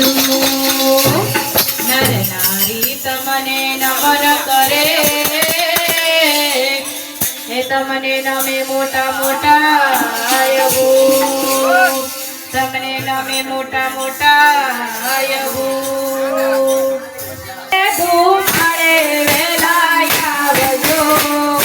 બધું નર નારી તમને નમન કરે હે તમને નમે મોટા મોટા તમને નમે મોટા મોટા ધૂમ મળે વેલાય આવજો.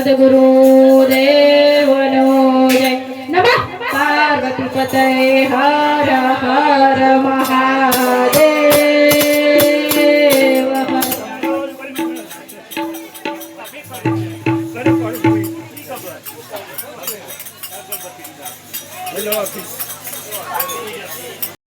சனதகுரு